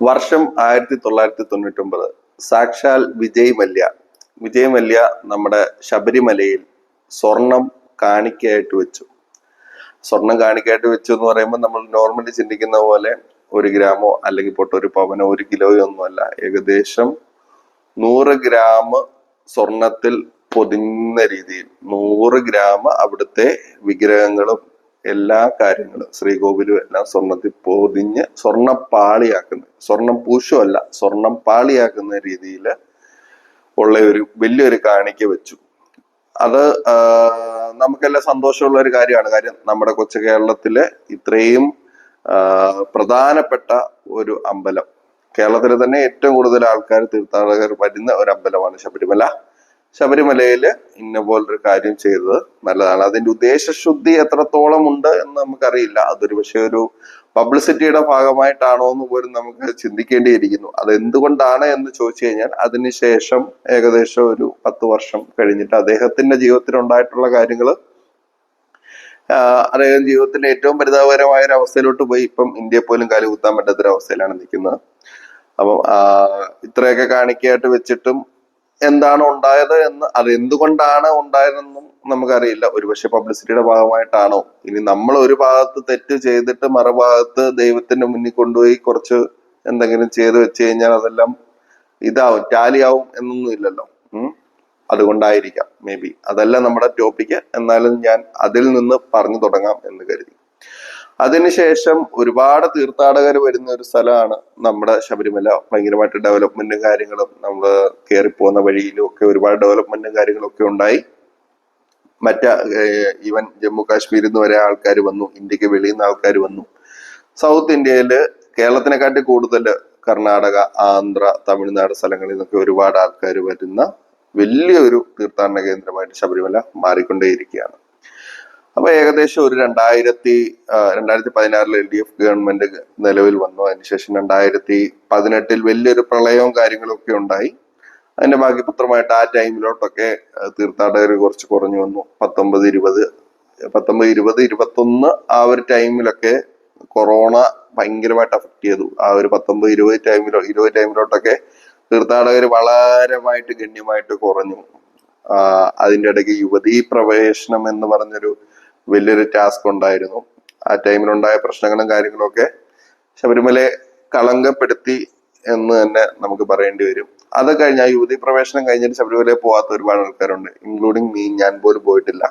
വർഷം ആയിരത്തി തൊള്ളായിരത്തി തൊണ്ണൂറ്റി ഒമ്പത് സാക്ഷാൽ വിജയ് മല്യ വിജയ് മല്യ നമ്മുടെ ശബരിമലയിൽ സ്വർണം കാണിക്കയായിട്ട് വെച്ചു. സ്വർണം കാണിക്കയായിട്ട് വെച്ചു എന്ന് പറയുമ്പോൾ നമ്മൾ നോർമലി ചിന്തിക്കുന്ന പോലെ ഒരു ഗ്രാമോ അല്ലെങ്കിൽ പൊട്ട ഒരു പവനോ ഒരു കിലോയോ ഒന്നുമല്ല. ഏകദേശം നൂറ് ഗ്രാം സ്വർണത്തിൽ പൊതിഞ്ഞ രീതിയിൽ നൂറ് ഗ്രാം അവിടുത്തെ വിഗ്രഹങ്ങളും എല്ലാ കാര്യങ്ങളും ശ്രീകോവിലും എല്ലാം സ്വർണത്തിൽ പൊതിഞ്ഞ് സ്വർണം പാളിയാക്കുന്ന സ്വർണം പൂശുമല്ല സ്വർണം പാളിയാക്കുന്ന രീതിയിൽ ഉള്ള ഒരു വലിയൊരു കാണിക്ക വെച്ചു. അത് നമുക്കെല്ലാം സന്തോഷമുള്ള ഒരു കാര്യമാണ്. കാര്യം നമ്മുടെ കൊച്ചു കേരളത്തിലെ ഇത്രയും പ്രധാനപ്പെട്ട ഒരു അമ്പലം. കേരളത്തിലെ തന്നെ ഏറ്റവും കൂടുതൽ ആൾക്കാർ തീർത്ഥാടകർ വരുന്ന ഒരു അമ്പലമാണ് ശബരിമല. ശബരിമലയിൽ ഇന്ന പോലൊരു കാര്യം ചെയ്തത് നല്ലതാണ്. അതിന്റെ ഉദ്ദേശശുദ്ധി എത്രത്തോളം ഉണ്ട് എന്ന് നമുക്കറിയില്ല. അതൊരു പക്ഷെ ഒരു പബ്ലിസിറ്റിയുടെ ഭാഗമായിട്ടാണോ എന്ന് പോലും നമുക്ക് ചിന്തിക്കേണ്ടിയിരിക്കുന്നു. അത് എന്തുകൊണ്ടാണ് എന്ന് ചോദിച്ചു കഴിഞ്ഞാൽ അതിനുശേഷം ഏകദേശം ഒരു പത്ത് വർഷം കഴിഞ്ഞിട്ട് അദ്ദേഹത്തിന്റെ ജീവിതത്തിൽ ഉണ്ടായിട്ടുള്ള കാര്യങ്ങൾ അദ്ദേഹം ജീവിതത്തിന്റെ ഏറ്റവും പരിതാപകരമായ ഒരു അവസ്ഥയിലോട്ട് പോയി. ഇപ്പം ഇന്ത്യയെ പോലും കാലി കുത്താൻ പറ്റാത്തൊരു അവസ്ഥയിലാണ് നിൽക്കുന്നത്. അപ്പം ഇത്രയൊക്കെ കാണിക്കയായിട്ട് വെച്ചിട്ടും എന്താണ് ഉണ്ടായത് എന്ന് അത് എന്തുകൊണ്ടാണ് ഉണ്ടായതെന്നും നമുക്കറിയില്ല. ഒരുപക്ഷെ പബ്ലിസിറ്റിയുടെ ഭാഗമായിട്ടാണോ? ഇനി നമ്മൾ ഒരു ഭാഗത്ത് തെറ്റ് ചെയ്തിട്ട് മറുഭാഗത്ത് ദൈവത്തിന്റെ മുന്നിൽ കൊണ്ടുപോയി കുറച്ച് എന്തെങ്കിലും ചെയ്ത് വെച്ച് കഴിഞ്ഞാൽ അതെല്ലാം ഇതാവും ടാലിയാവും എന്നൊന്നും ഇല്ലല്ലോ. അതുകൊണ്ടായിരിക്കാം മേ ബി അതല്ല നമ്മുടെ ടോപ്പിക്ക് എന്നാലും ഞാൻ അതിൽ നിന്ന് പറഞ്ഞു തുടങ്ങാം എന്ന് കരുതി. അതിനുശേഷം ഒരുപാട് തീർത്ഥാടകർ വരുന്ന ഒരു സ്ഥലമാണ് നമ്മുടെ ശബരിമല. ഭയങ്കരമായിട്ട് ഡെവലപ്മെന്റും കാര്യങ്ങളും നമ്മൾ കയറി പോകുന്ന വഴിയിലും ഒക്കെ ഒരുപാട് ഡെവലപ്മെന്റും കാര്യങ്ങളും ഒക്കെ ഉണ്ടായി. മറ്റ ഈവൻ ജമ്മു കാശ്മീരിൽ നിന്ന് വരെ ആൾക്കാർ വന്നു ഇന്ത്യയ്ക്ക് വെളിയിൽ നിന്ന് ആൾക്കാർ വന്നു. സൗത്ത് ഇന്ത്യയിൽ കേരളത്തിനെക്കാട്ടി കൂടുതൽ കർണാടക ആന്ധ്ര തമിഴ്നാട് സ്ഥലങ്ങളിൽ നിന്നൊക്കെ ഒരുപാട് ആൾക്കാർ വരുന്ന വലിയൊരു തീർത്ഥാടന കേന്ദ്രമായിട്ട് ശബരിമല മാറിക്കൊണ്ടേയിരിക്കുകയാണ്. അപ്പൊ ഏകദേശം ഒരു രണ്ടായിരത്തി രണ്ടായിരത്തി പതിനാറിൽ എൽ ഡി എഫ് ഗവൺമെന്റ് നിലവിൽ വന്നു. അതിനുശേഷം രണ്ടായിരത്തി പതിനെട്ടിൽ വലിയൊരു പ്രളയവും കാര്യങ്ങളും ഒക്കെ ഉണ്ടായി. അതിന്റെ ബാക്കി ആ ടൈമിലോട്ടൊക്കെ തീർത്ഥാടകർ കുറച്ച് കുറഞ്ഞു വന്നു. പത്തൊമ്പത് ഇരുപത് പത്തൊമ്പത് ഇരുപത് ഇരുപത്തൊന്ന് ആ ഒരു ടൈമിലൊക്കെ കൊറോണ ഭയങ്കരമായിട്ട് അഫക്ട് ചെയ്തു. ആ ഒരു പത്തൊമ്പത് ഇരുപത് ടൈമിലോ ഇരുപത് ടൈമിലോട്ടൊക്കെ തീർത്ഥാടകർ വളരെമായിട്ട് ഗണ്യമായിട്ട് കുറഞ്ഞു. അതിന്റെ ഇടയ്ക്ക് യുവതീ പ്രവേശനം എന്ന് പറഞ്ഞൊരു വലിയൊരു ടാസ്ക് ഉണ്ടായിരുന്നു. ആ ടൈമിലുണ്ടായ പ്രശ്നങ്ങളും കാര്യങ്ങളും ഒക്കെ ശബരിമലയെ കളങ്കപ്പെടുത്തി എന്ന് തന്നെ നമുക്ക് പറയേണ്ടി വരും. അത് കഴിഞ്ഞ ആ യുവതി പ്രവേശനം കഴിഞ്ഞിട്ട് ശബരിമലയിൽ പോവാത്ത ഒരുപാട് ആൾക്കാരുണ്ട് ഇൻക്ലൂഡിങ് മീ ഞാൻ പോലും പോയിട്ടില്ല.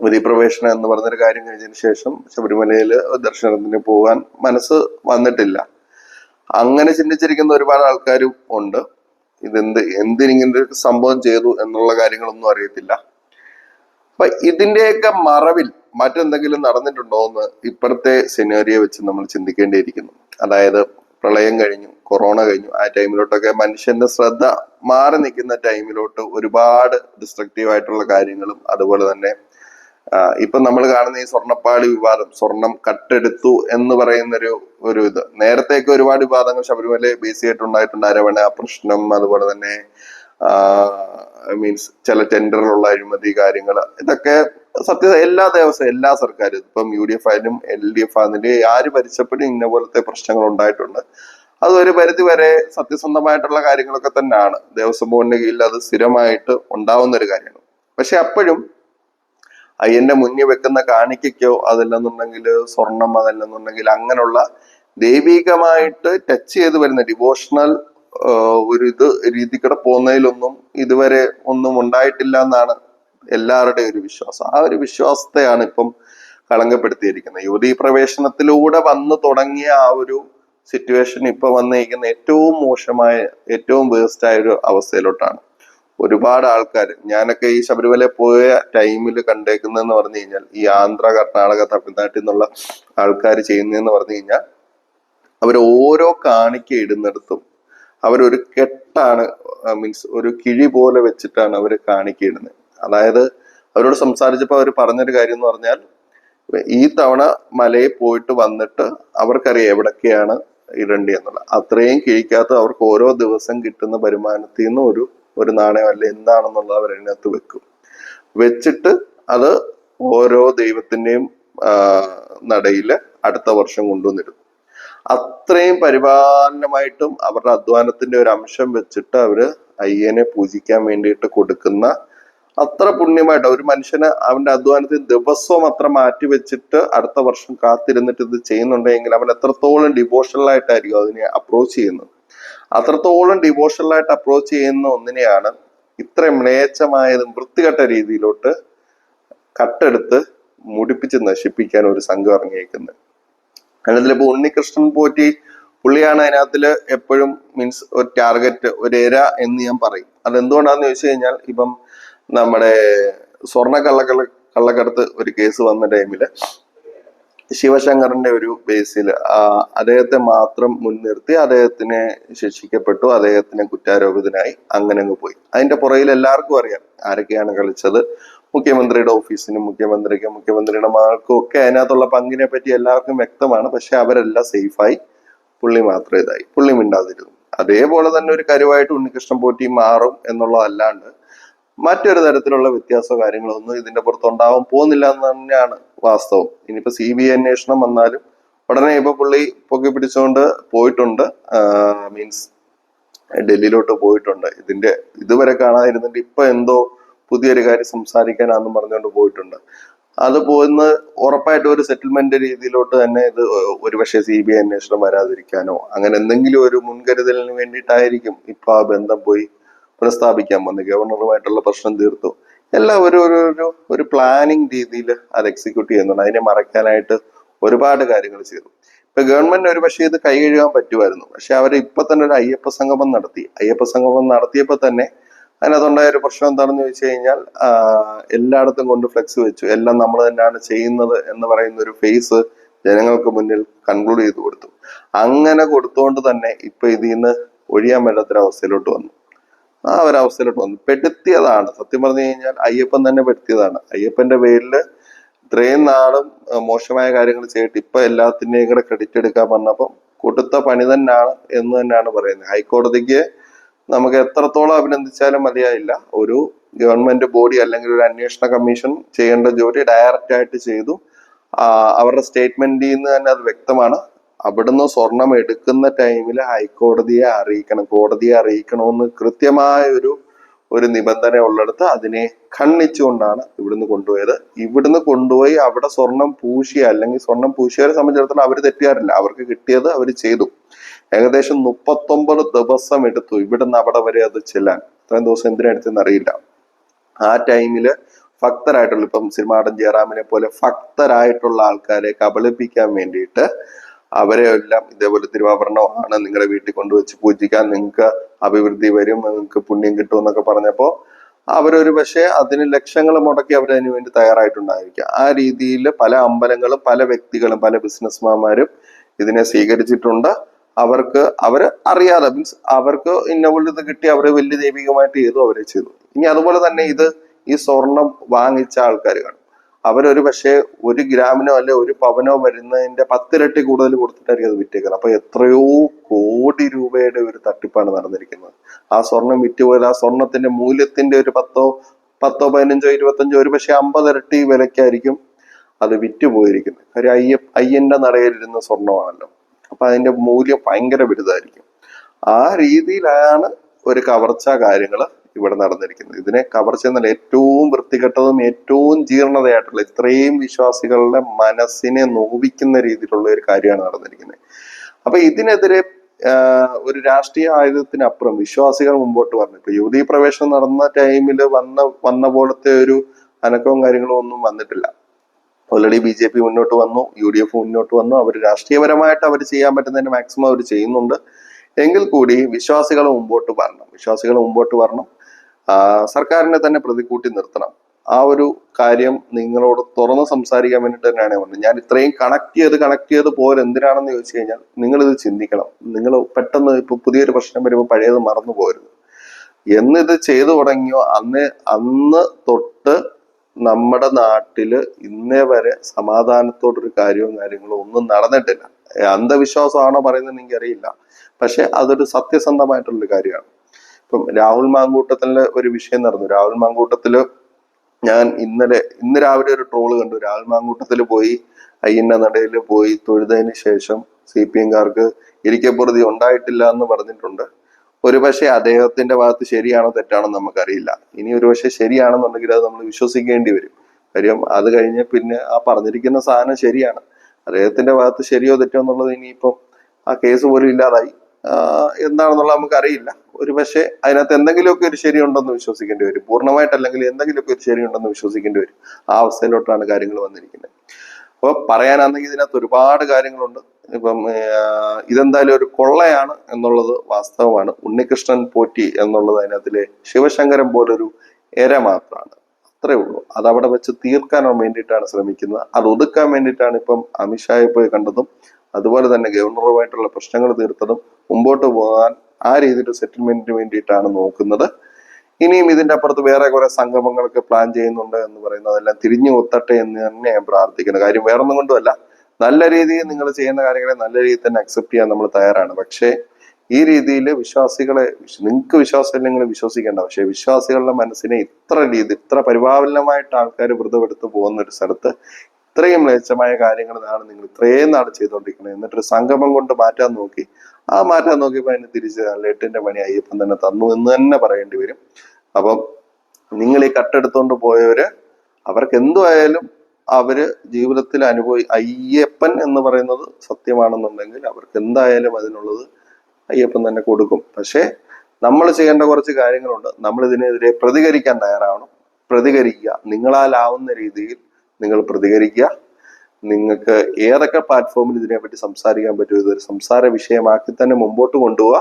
യുവതി പ്രവേശനം എന്ന് പറഞ്ഞൊരു കാര്യം കഴിഞ്ഞതിന് ശേഷം ശബരിമലയിൽ ദർശനത്തിന് പോകാൻ മനസ്സ് വന്നിട്ടില്ല. അങ്ങനെ ചിന്തിച്ചിരിക്കുന്ന ഒരുപാട് ആൾക്കാരും ഉണ്ട്. ഇതെന്ത് എന്തിനിങ്ങനെ സംഭവം ചെയ്തു എന്നുള്ള കാര്യങ്ങളൊന്നും അറിയത്തില്ല. അപ്പൊ ഇതിന്റെയൊക്കെ മറവിൽ മറ്റെന്തെങ്കിലും നടന്നിട്ടുണ്ടോ എന്ന് ഇപ്പോഴത്തെ സിനേറിയ വെച്ച് നമ്മൾ ചിന്തിക്കേണ്ടിയിരിക്കുന്നു. അതായത് പ്രളയം കഴിഞ്ഞു കൊറോണ കഴിഞ്ഞു ആ ടൈമിലോട്ടൊക്കെ മനുഷ്യന്റെ ശ്രദ്ധ മാറി നിൽക്കുന്ന ടൈമിലോട്ട് ഒരുപാട് ഡിസ്ട്രക്റ്റീവ് ആയിട്ടുള്ള കാര്യങ്ങളും അതുപോലെ തന്നെ ഇപ്പൊ നമ്മൾ കാണുന്ന ഈ സ്വർണപ്പാളി വിവാദം സ്വർണം കട്ടെടുത്തു എന്ന് പറയുന്നൊരു ഒരു ഇത്. നേരത്തെയൊക്കെ ഒരുപാട് വിവാദങ്ങൾ ശബരിമല ബേസ് ചെയ്തിട്ടുണ്ടായിട്ടുണ്ട് അരവണ പ്രശ്നം അതുപോലെ തന്നെ മീൻസ് ചില ടെൻഡറിലുള്ള അഴിമതി കാര്യങ്ങൾ ഇതൊക്കെ സത്യ എല്ലാ ദേവസ്വം എല്ലാ സർക്കാരും ഇപ്പം യു ഡി എഫ് ആയാലും എൽ ഡി എഫ് ആണെങ്കിലും ആര് ഭരിച്ചപ്പോഴും ഇന്ന പോലത്തെ പ്രശ്നങ്ങൾ ഉണ്ടായിട്ടുണ്ട്. അത് ഒരു പരിധി വരെ സത്യസന്ധമായിട്ടുള്ള കാര്യങ്ങളൊക്കെ തന്നെയാണ്. ദേവസ്വം ബോർഡിന്റെ കീഴിൽ അത് സ്ഥിരമായിട്ട് ഉണ്ടാവുന്ന ഒരു കാര്യമാണ്. പക്ഷെ അപ്പോഴും അയ്യന്റെ മുന്നിൽ വെക്കുന്ന കാണിക്കോ അതല്ലെന്നുണ്ടെങ്കിൽ സ്വർണം അതല്ലെന്നുണ്ടെങ്കിൽ അങ്ങനെയുള്ള ദൈവികമായിട്ട് ടച്ച് ചെയ്ത് വരുന്ന ഡിവോഷണൽ ഒരു ഇത് രീതി കൂടെ പോകുന്നതിലൊന്നും ഇതുവരെ ഒന്നും ഉണ്ടായിട്ടില്ല എന്നാണ് എല്ലാവരുടെയും ഒരു വിശ്വാസം. ആ ഒരു വിശ്വാസത്തെയാണ് ഇപ്പം കളങ്കപ്പെടുത്തിയിരിക്കുന്നത്. യുവതീ പ്രവേശനത്തിലൂടെ വന്നു തുടങ്ങിയ ആ ഒരു സിറ്റുവേഷൻ ഇപ്പൊ വന്നിരിക്കുന്ന ഏറ്റവും മോശമായ ഏറ്റവും വേസ്റ്റ് ആയ ഒരു അവസ്ഥയിലോട്ടാണ്. ഒരുപാട് ആൾക്കാർ ഞാനൊക്കെ ഈ ശബരിമല പോയ ടൈമിൽ കണ്ടേക്കുന്നതെന്ന് പറഞ്ഞു കഴിഞ്ഞാൽ ഈ ആന്ധ്ര കർണാടക തമിഴ്നാട്ടിൽ നിന്നുള്ള ആൾക്കാർ ചെയ്യുന്നതെന്ന് പറഞ്ഞു കഴിഞ്ഞാൽ അവർ ഓരോ കാണിക്ക ഇടുന്നിടത്തും അവരൊരു കെട്ടാണ് മീൻസ് ഒരു കിഴി പോലെ വെച്ചിട്ടാണ് അവർ കാണിക്കുന്നത് അതായത് അവരോട് സംസാരിച്ചപ്പോൾ അവർ പറഞ്ഞൊരു കാര്യം എന്ന് പറഞ്ഞാൽ ഈ തവണ മലയിൽ പോയിട്ട് വന്നിട്ട് അവർക്കറിയാം എവിടൊക്കെയാണ് ഇടേണ്ടി എന്നുള്ളത്. അത്രയും കിഴിക്കാത്ത അവർക്ക് ഓരോ ദിവസം കിട്ടുന്ന വരുമാനത്തിൽ നിന്ന് ഒരു ഒരു നാണയം അല്ല എന്താണെന്നുള്ളത് അവരതിനകത്ത് വെക്കും. വെച്ചിട്ട് അത് ഓരോ ദൈവത്തിന്റെയും ആ, നടയിൽ അടുത്ത വർഷം കൊണ്ടുവന്നിടും. അത്രയും പരിപാലനമായിട്ടും അവരുടെ അധ്വാനത്തിന്റെ ഒരു അംശം വെച്ചിട്ട് അവർ അയ്യനെ പൂജിക്കാൻ വേണ്ടിയിട്ട് കൊടുക്കുന്ന അത്ര പുണ്യമായിട്ട് ഒരു മനുഷ്യന് അവന്റെ അധ്വാനത്തിൽ ദിവസവും അത്ര മാറ്റി വെച്ചിട്ട് അടുത്ത വർഷം കാത്തിരുന്നിട്ട് ഇത് ചെയ്യുന്നുണ്ടെങ്കിൽ അവൻ എത്രത്തോളം ഡിവോഷണൽ ആയിട്ടായിരിക്കും അതിനെ അപ്രോച്ച് ചെയ്യുന്നത്. അത്രത്തോളം ഡിവോഷണൽ ആയിട്ട് അപ്രോച്ച് ചെയ്യുന്ന ഒന്നിനെയാണ് ഇത്ര മ്ലേച്ഛമായതും വൃത്തികെട്ട രീതിയിലോട്ട് കട്ടെടുത്ത് മുടിപ്പിച്ച് നശിപ്പിക്കാൻ ഒരു സംഘം ഇറങ്ങിയേക്കുന്നത്. അതിനകത്തിലിപ്പോ ഉണ്ണികൃഷ്ണൻ പോറ്റി പുള്ളിയാണ് അതിനകത്തിൽ എപ്പോഴും മീൻസ് ഒരു ടാർഗറ്റ് ഒരു എര എന്ന് ഞാൻ പറയും. അതെന്തുകൊണ്ടാന്ന് ചോദിച്ചു കഴിഞ്ഞാൽ ഇപ്പം നമ്മുടെ സ്വർണ കള്ളക്കള്ള കള്ളക്കടത്ത് ഒരു കേസ് വന്ന ടൈമിൽ ശിവശങ്കറിന്റെ ഒരു ബേസിൽ അദ്ദേഹത്തെ മാത്രം മുൻനിർത്തി അദ്ദേഹത്തിനെ ശിക്ഷിക്കപ്പെട്ടു അദ്ദേഹത്തിനെ കുറ്റാരോപിതനായി അങ്ങനെ അങ്ങ് പോയി. അതിന്റെ പുറയിൽ എല്ലാവർക്കും അറിയാം ആരൊക്കെയാണ് കളിച്ചത്. മുഖ്യമന്ത്രിയുടെ ഓഫീസിനും മുഖ്യമന്ത്രിക്കും മുഖ്യമന്ത്രിയുടെ മകൾക്കും ഒക്കെ അതിനകത്തുള്ള പങ്കിനെ പറ്റി എല്ലാവർക്കും വ്യക്തമാണ്. പക്ഷെ അവരെല്ലാം സേഫായി പുള്ളി മാത്രം ഇതായി. പുള്ളി മിണ്ടാതിരുന്നു. അതേപോലെ തന്നെ ഒരു കരുവായിട്ട് ഉണ്ണികൃഷ്ണൻ പോറ്റി മാറും എന്നുള്ളതല്ലാണ്ട് മറ്റൊരു തരത്തിലുള്ള വ്യത്യാസമോ കാര്യങ്ങളൊന്നും ഇതിന്റെ പുറത്ത് പോകുന്നില്ല എന്ന് തന്നെയാണ് വാസ്തവം. ഇനിയിപ്പോ സി ബി ഐ അന്വേഷണം വന്നാലും ഉടനെ ഇപ്പൊ പുള്ളി പൊക്കി പിടിച്ചുകൊണ്ട് പോയിട്ടുണ്ട്. മീൻസ് ഡൽഹിയിലോട്ട് പോയിട്ടുണ്ട്. ഇതിന്റെ ഇതുവരെ കാണാതിരുന്നിട്ട് ഇപ്പൊ എന്തോ പുതിയൊരു കാര്യം സംസാരിക്കാനാന്ന് പറഞ്ഞുകൊണ്ട് പോയിട്ടുണ്ട്. അത് പോകുന്ന ഉറപ്പായിട്ട് ഒരു സെറ്റിൽമെന്റ് രീതിയിലോട്ട് തന്നെ ഇത് ഒരുപക്ഷെ സി ബി ഐ അന്വേഷണം വരാതിരിക്കാനോ അങ്ങനെ എന്തെങ്കിലും ഒരു മുൻകരുതലിന് വേണ്ടിയിട്ടായിരിക്കും ഇപ്പൊ ആ ബന്ധം പോയി പ്രസ്താപിക്കാൻ വന്നു. ഗവർണറുമായിട്ടുള്ള പ്രശ്നം തീർത്തു. എല്ലാം ഒരു ഒരു ഒരു പ്ലാനിങ് രീതിയിൽ അത് എക്സിക്യൂട്ട് ചെയ്യുന്നുണ്ട്. അതിനെ മറയ്ക്കാനായിട്ട് ഒരുപാട് കാര്യങ്ങൾ ചെയ്തു. ഇപ്പൊ ഗവൺമെന്റ് ഒരു പക്ഷേ ഇത് കൈ കഴുകാൻ പറ്റുമായിരുന്നു. പക്ഷെ അവർ ഇപ്പൊ തന്നെ ഒരു അയ്യപ്പ സംഗമം നടത്തി. അയ്യപ്പ സംഗമം നടത്തിയപ്പോൾ തന്നെ അതിനകത്തുണ്ടായ ഒരു പ്രശ്നം എന്താണെന്ന് ചോദിച്ചു കഴിഞ്ഞാൽ എല്ലായിടത്തും കൊണ്ട് ഫ്ലെക്സ് വെച്ചു. എല്ലാം നമ്മൾ തന്നെയാണ് ചെയ്യുന്നത് എന്ന് പറയുന്ന ഒരു ഫേസ് ജനങ്ങൾക്ക് മുന്നിൽ കൺക്ലൂഡ് ചെയ്തു കൊടുത്തു. അങ്ങനെ കൊടുത്തുകൊണ്ട് തന്നെ ഇപ്പൊ ഇതിൽ നിന്ന് ഒഴിയാൻ പറ്റാത്തൊരവസ്ഥയിലോട്ട് വന്നു. ആ ഒരു ഒരവസ്ഥയിലോട്ട് വന്നു. പെടുത്തിയതാണ്. സത്യം പറഞ്ഞു കഴിഞ്ഞാൽ അയ്യപ്പൻ തന്നെ പെടുത്തിയതാണ്. അയ്യപ്പന്റെ പേരിൽ ഇത്രയും നാളും മോശമായ കാര്യങ്ങൾ ചെയ്തിട്ട് ഇപ്പൊ എല്ലാത്തിന്റെയും കൂടെ ക്രെഡിറ്റ് എടുക്കാൻ പറഞ്ഞപ്പം കൊടുത്ത പണി തന്നെയാണ് എന്ന് തന്നെയാണ് പറയുന്നത്. ഹൈക്കോടതിക്ക് നമുക്ക് എത്രത്തോളം അഭിനന്ദിച്ചാലും മതിയായില്ല. ഒരു ഗവൺമെന്റ് ബോഡി അല്ലെങ്കിൽ ഒരു അന്വേഷണ കമ്മീഷൻ ചെയ്യേണ്ട ജോലി ഡയറക്റ്റ് ആയിട്ട് ചെയ്തു. അവരുടെ സ്റ്റേറ്റ്മെന്റിൽ നിന്ന് തന്നെ അത് വ്യക്തമാണ്. അവിടുന്ന് സ്വർണം എടുക്കുന്ന ടൈമിൽ ഹൈക്കോടതിയെ അറിയിക്കണം കോടതിയെ അറിയിക്കണമെന്ന് കൃത്യമായ ഒരു ഒരു നിബന്ധന ഉള്ളിടത്ത് അതിനെ ഖണ്ഡിച്ചുകൊണ്ടാണ് ഇവിടുന്ന് കൊണ്ടുപോയത്. ഇവിടുന്ന് കൊണ്ടുപോയി അവിടെ സ്വർണം പൂശിയ അല്ലെങ്കിൽ സ്വർണം പൂശിയവരെ സംബന്ധിച്ചിടത്തോളം അവർ തെറ്റുകാരില്ല അവർക്ക് കിട്ടിയത് അവർ ചെയ്തു. ഏകദേശം മുപ്പത്തൊമ്പത് ദിവസം എടുത്തു ഇവിടുന്ന് അവിടെ വരെ അത് ചെല്ലാൻ. ഇത്രയും ദിവസം എന്തിനെടുത്തെന്ന് അറിയില്ല. ആ ടൈമിൽ ഭക്തരായിട്ടുള്ള ഇപ്പം സിനിമാടൻ ജയറാമിനെ പോലെ ഭക്തരായിട്ടുള്ള ആൾക്കാരെ കബളിപ്പിക്കാൻ വേണ്ടിയിട്ട് അവരെ എല്ലാം ഇതേപോലെ തിരുവാഭരണമാണ് നിങ്ങളുടെ വീട്ടിൽ കൊണ്ടുവച്ച് പൂജിക്കാൻ നിങ്ങൾക്ക് അഭിവൃദ്ധി വരും നിങ്ങൾക്ക് പുണ്യം കിട്ടും എന്നൊക്കെ പറഞ്ഞപ്പോ അവരൊരു പക്ഷേ അതിന് ലക്ഷങ്ങൾ മുടക്കി അവരതിനു വേണ്ടി തയ്യാറായിട്ടുണ്ടായിരിക്കും ആ രീതിയിൽ പല അമ്പലങ്ങളും പല വ്യക്തികളും പല ബിസിനസ്മാന്മാരും ഇതിനെ സ്വീകരിച്ചിട്ടുണ്ട്. അവർക്ക് അവർ അറിയാതെ മീൻസ് അവർക്ക് ഇന്ന ഇത് കിട്ടി അവരെ വലിയ ദൈവികമായിട്ട് ചെയ്തു അവരെ ചെയ്തു. ഇനി അതുപോലെ തന്നെ ഇത് ഈ സ്വർണം വാങ്ങിച്ച ആൾക്കാർ കാണും. അവരൊരു പക്ഷേ ഒരു ഗ്രാമിനോ അല്ലെ ഒരു പവനോ വരുന്നതിന്റെ പത്തിരട്ടി കൂടുതൽ കൊടുത്തിട്ടായിരിക്കും അത് വിറ്റേക്കുന്നത്. അപ്പൊ എത്രയോ കോടി രൂപയുടെ ഒരു തട്ടിപ്പാണ് നടന്നിരിക്കുന്നത്. ആ സ്വർണം വിറ്റുപോയത് ആ സ്വർണത്തിന്റെ മൂല്യത്തിന്റെ ഒരു പത്തോ പത്തോ പതിനഞ്ചോ ഇരുപത്തഞ്ചോ ഒരു പക്ഷെ അമ്പതിരട്ടി വിലയ്ക്കായിരിക്കും അത് വിറ്റുപോയിരിക്കുന്നത്. കാര്യം അയ്യ അയ്യന്റെ നടയിലിരുന്ന സ്വർണമാണല്ലോ. അപ്പൊ അതിന്റെ മൂല്യം ഭയങ്കര വലുതായിരിക്കും. ആ രീതിയിലാണ് ഒരു കവർച്ച കാര്യങ്ങൾ ഇവിടെ നടന്നിരിക്കുന്നത്. ഇതിനെ കവർച്ച എന്നല്ല ഏറ്റവും വൃത്തികെട്ടതും ഏറ്റവും ജീർണതയായിട്ടുള്ള ഇത്രയും വിശ്വാസികളുടെ മനസ്സിനെ നോവിക്കുന്ന രീതിയിലുള്ള ഒരു കാര്യമാണ് നടന്നിരിക്കുന്നത്. അപ്പൊ ഇതിനെതിരെ ഒരു രാഷ്ട്രീയ ആയുധത്തിനപ്പുറം വിശ്വാസികൾ മുമ്പോട്ട് വന്നു. ഇപ്പൊ യുവതീ പ്രവേശനം നടന്ന ടൈമിൽ വന്ന വന്ന പോലത്തെ ഒരു അനക്കവും കാര്യങ്ങളും ഒന്നും വന്നിട്ടില്ല. ഓൾറെഡി ബി ജെ പി മുന്നോട്ട് വന്നു യു ഡി എഫ് മുന്നോട്ട് വന്നു. അവർ രാഷ്ട്രീയപരമായിട്ട് അവർ ചെയ്യാൻ പറ്റുന്നതിന് മാക്സിമം അവർ ചെയ്യുന്നുണ്ട്. എങ്കിൽ കൂടി വിശ്വാസികൾ മുമ്പോട്ട് വരണം. വിശ്വാസികൾ മുമ്പോട്ട് വരണം. സർക്കാരിനെ തന്നെ പ്രതികൂട്ടി നിർത്തണം. ആ ഒരു കാര്യം നിങ്ങളോട് തുറന്ന് സംസാരിക്കാൻ വേണ്ടിയിട്ട് തന്നെയാണ് പറഞ്ഞത്. ഞാൻ ഇത്രയും കണക്ട് ചെയ്ത് കണക്ട് ചെയ്ത് പോലെ എന്തിനാണെന്ന് ചോദിച്ചു കഴിഞ്ഞാൽ നിങ്ങൾ ഇത് ചിന്തിക്കണം. നിങ്ങൾ പെട്ടെന്ന് ഇപ്പൊ പുതിയൊരു പ്രശ്നം വരുമ്പോൾ പഴയത് മറന്നു പോരുത് എന്നിത് ചെയ്തു തുടങ്ങിയോ? അന്ന് അന്ന് തൊട്ട് നമ്മുടെ നാട്ടിൽ ഇന്നേ വരെ സമാധാനത്തോടൊരു കാര്യവും കാര്യങ്ങളും ഒന്നും നടന്നിട്ടില്ല. അന്ധവിശ്വാസമാണോ പറയുന്നത് എനിക്കറിയില്ല. പക്ഷെ അതൊരു സത്യസന്ധമായിട്ടുള്ളൊരു കാര്യമാണ്. ഇപ്പം രാഹുൽ മാങ്കൂട്ടത്തിലെ ഒരു വിഷയം നടന്നു. രാഹുൽ മാങ്കൂട്ടത്തിൽ ഞാൻ ഇന്നലെ ഇന്ന് രാവിലെ ഒരു ട്രോൾ കണ്ടു. രാഹുൽ മാങ്കൂട്ടത്തിൽ പോയി അയ്യന്ന നടയിൽ പോയി തൊഴുതതിന് ശേഷം സി പി എംകാർക്ക് ഇരിക്കപ്പുറതി ഉണ്ടായിട്ടില്ല എന്ന് പറഞ്ഞിട്ടുണ്ട്. ഒരുപക്ഷെ അദ്ദേഹത്തിന്റെ ഭാഗത്ത് ശരിയാണോ തെറ്റാണോ നമുക്കറിയില്ല. ഇനി ഒരുപക്ഷെ ശരിയാണെന്നുണ്ടെങ്കിൽ അത് നമ്മൾ വിശ്വസിക്കേണ്ടി വരും. കാര്യം അത് കഴിഞ്ഞ് പിന്നെ ആ പറഞ്ഞിരിക്കുന്ന സാധനം ശരിയാണ്. അദ്ദേഹത്തിന്റെ ഭാഗത്ത് ശരിയോ തെറ്റോ എന്നുള്ളത് ഇനിയിപ്പം ആ കേസ് പോലും ഇല്ലാതായി. എന്താണെന്നുള്ളത് നമുക്ക് അറിയില്ല ഒരു പക്ഷേ അതിനകത്ത് എന്തെങ്കിലുമൊക്കെ ഒരു ശരിയുണ്ടെന്ന് വിശ്വസിക്കേണ്ടി വരും. പൂർണമായിട്ടല്ലെങ്കിൽ എന്തെങ്കിലുമൊക്കെ ഒരു ശരിയുണ്ടെന്ന് വിശ്വസിക്കേണ്ടി വരും. ആ അവസ്ഥയിലോട്ടാണ് കാര്യങ്ങൾ വന്നിരിക്കുന്നത്. അപ്പോൾ പറയാനാണെങ്കിൽ ഇതിനകത്ത് ഒരുപാട് കാര്യങ്ങളുണ്ട്. ഇപ്പം ഇതെന്തായാലും ഒരു കൊള്ളയാണ് എന്നുള്ളത് വാസ്തവമാണ്. ഉണ്ണികൃഷ്ണൻ പോറ്റി എന്നുള്ളത് അതിനകത്തിലെ ശിവശങ്കരൻ പോലൊരു എര മാത്രമാണ്. അത്രേ ഉള്ളൂ. അത് അവിടെ വെച്ച് തീർക്കാൻ വേണ്ടിയിട്ടാണ് ശ്രമിക്കുന്നത്. അത് ഒതുക്കാൻ വേണ്ടിയിട്ടാണ് ഇപ്പം അമിത്ഷായെ പോയി കണ്ടതും അതുപോലെ തന്നെ ഗവർണറുമായിട്ടുള്ള പ്രശ്നങ്ങൾ തീർത്തതും മുമ്പോട്ട് പോകാൻ ആ രീതിയിൽ സെറ്റിൽമെന്റിന് വേണ്ടിയിട്ടാണ് നോക്കുന്നത്. ഇനിയും ഇതിന്റെ അപ്പുറത്ത് വേറെ കുറെ സംഗമങ്ങളൊക്കെ പ്ലാൻ ചെയ്യുന്നുണ്ട് എന്ന് പറയുന്നത് അതെല്ലാം തിരിഞ്ഞു ഒത്തട്ടെ എന്ന് തന്നെ ഞാൻ പ്രാർത്ഥിക്കുന്നു. കാര്യം വേറൊന്നും കൊണ്ടുമല്ല. നല്ല രീതിയിൽ നിങ്ങൾ ചെയ്യുന്ന കാര്യങ്ങളെ നല്ല രീതിയിൽ തന്നെ അക്സെപ്റ്റ് ചെയ്യാൻ നമ്മൾ തയ്യാറാണ്. പക്ഷേ ഈ രീതിയിൽ വിശ്വാസികളെ നിങ്ങൾക്ക് വിശ്വാസം നിങ്ങൾ വിശ്വസിക്കേണ്ട. പക്ഷെ വിശ്വാസികളുടെ മനസ്സിനെ ഇത്ര രീതി ഇത്ര പരിപാലനമായിട്ട് ആൾക്കാർ വ്രതമെടുത്ത് പോകുന്ന ഒരു സ്ഥലത്ത് ഇത്രയും മ്ലേച്ഛമായ കാര്യങ്ങളാണ് നിങ്ങൾ ഇത്രയും നാൾ ചെയ്തുകൊണ്ടിരിക്കുന്നത് എന്നിട്ടൊരു സംഗമം കൊണ്ട് മാറ്റാൻ നോക്കി. ആ മാറ്റാൻ നോക്കിയപ്പോൾ അതിന് തിരിച്ച് ലെട്ടിന്റെ പണി അയ്യപ്പൻ തന്നെ തന്നു എന്ന് തന്നെ പറയേണ്ടി വരും. അപ്പം നിങ്ങൾ ഈ കട്ടെടുത്തോണ്ട് പോയവര് അവർക്ക് എന്തുമായാലും അവർ ജീവിതത്തിൽ അനുഭവി അയ്യപ്പൻ എന്ന് പറയുന്നത് സത്യമാണെന്നുണ്ടെങ്കിൽ അവർക്ക് എന്തായാലും അതിനുള്ളത് അയ്യപ്പൻ തന്നെ കൊടുക്കും. പക്ഷേ നമ്മൾ ചെയ്യേണ്ട കുറച്ച് കാര്യങ്ങളുണ്ട്. നമ്മൾ ഇതിനെതിരെ പ്രതികരിക്കാൻ തയ്യാറാവണം. പ്രതികരിക്കുക. നിങ്ങളാലാവുന്ന രീതിയിൽ നിങ്ങൾ പ്രതികരിക്കുക. നിങ്ങൾക്ക് ഏതൊക്കെ പ്ലാറ്റ്ഫോമിൽ ഇതിനെപ്പറ്റി സംസാരിക്കാൻ പറ്റുമോ ഇതൊരു സംസാര വിഷയമാക്കി തന്നെ മുമ്പോട്ട് കൊണ്ടുപോവുക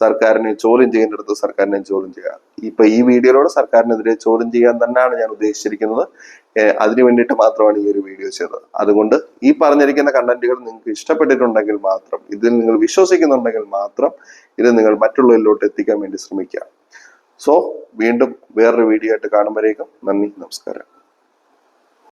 സർക്കാരിനെ ചോദ്യം ചെയ്യേണ്ടടുത്ത് സർക്കാരിനെ ചോദ്യം ചെയ്യുക. ഇപ്പൊ ഈ വീഡിയോയിലൂടെ സർക്കാരിനെതിരെ ചോദ്യം ചെയ്യാൻ തന്നെയാണ് ഞാൻ ഉദ്ദേശിച്ചിരിക്കുന്നത്. അതിനു വേണ്ടിയിട്ട് മാത്രമാണ് ഈ ഒരു വീഡിയോ ചെയ്തത്. അതുകൊണ്ട് ഈ പറഞ്ഞിരിക്കുന്ന കണ്ടന്റുകൾ നിങ്ങൾക്ക് ഇഷ്ടപ്പെട്ടിട്ടുണ്ടെങ്കിൽ മാത്രം ഇതിൽ നിങ്ങൾ വിശ്വസിക്കുന്നുണ്ടെങ്കിൽ മാത്രം ഇത് നിങ്ങൾ മറ്റുള്ളവരിലോട്ട് എത്തിക്കാൻ വേണ്ടി ശ്രമിക്കുക. സോ വീണ്ടും വേറൊരു വീഡിയോ ആയിട്ട് കാണുമ്പോഴേക്കും നന്ദി നമസ്കാരം.